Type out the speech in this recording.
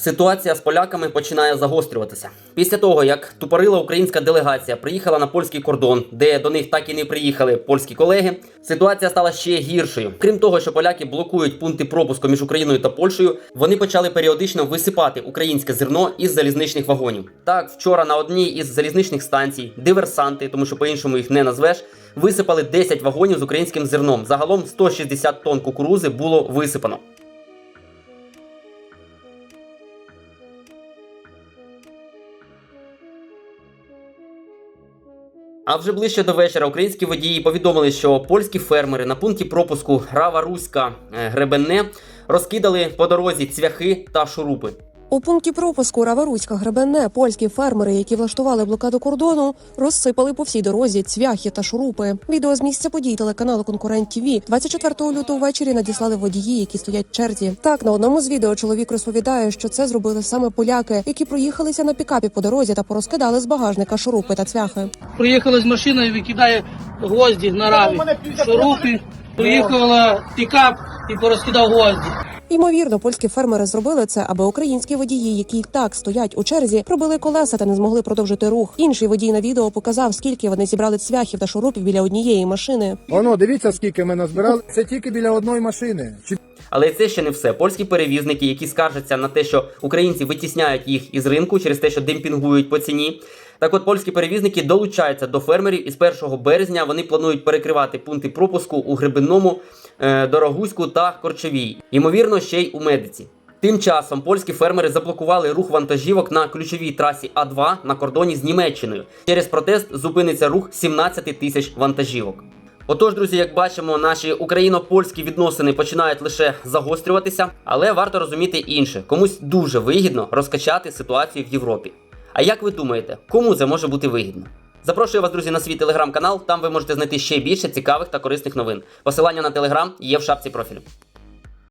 Ситуація з поляками починає загострюватися. Після того, як тупорила українська делегація приїхала на польський кордон, де до них так і не приїхали польські колеги, ситуація стала ще гіршою. Крім того, що поляки блокують пункти пропуску між Україною та Польщею, вони почали періодично висипати українське зерно із залізничних вагонів. Так, вчора на одній із залізничних станцій диверсанти, тому що по-іншому їх не назвеш, висипали 10 вагонів з українським зерном. Загалом 160 тонн кукурузи було висипано. А вже ближче до вечора українські водії повідомили, що польські фермери на пункті пропуску Рава Руська е, Гребенне розкидали по дорозі цвяхи та шурупи. У пункті пропуску Раваруська Гребенне польські фермери, які влаштували блокаду кордону, розсипали по всій дорозі цвяхи та шурупи. Відео з місця подій телеканалу Конкурент ТВ 24 лютого ввечері надіслали водії, які стоять в черзі. Так на одному з відео чоловік розповідає, що це зробили саме поляки, які проїхалися на пікапі по дорозі та порозкидали з багажника шурупи та цвяхи. Приїхала з машиною, викидає гвозді на раві, шурупи. Приїхала пікап і порозкидав гвозді. Ймовірно, польські фермери зробили це, аби українські водії, які й так стоять у черзі, пробили колеса та не змогли продовжити рух. Інший водій на відео показав, скільки вони зібрали цвяхів та шурупів біля однієї машини. Воно, дивіться, скільки ми назбирали. Це тільки біля одної машини. Але це ще не все. Польські перевізники, які скаржаться на те, що українці витісняють їх із ринку через те, що демпінгують по ціні. Так от польські перевізники долучаються до фермерів і з 1 березня вони планують перекривати пункти пропуску у Гребенному, е, Дорогуську та Корчовій. Ймовірно, ще й у медиці. Тим часом польські фермери заблокували рух вантажівок на ключовій трасі А2 на кордоні з Німеччиною. Через протест зупиниться рух 17 тисяч вантажівок. Отож, друзі, як бачимо, наші україно-польські відносини починають лише загострюватися, але варто розуміти інше: комусь дуже вигідно розкачати ситуацію в Європі. А як ви думаєте, кому це може бути вигідно? Запрошую вас, друзі, на свій телеграм-канал. Там ви можете знайти ще більше цікавих та корисних новин. Посилання на телеграм є в шапці профілю.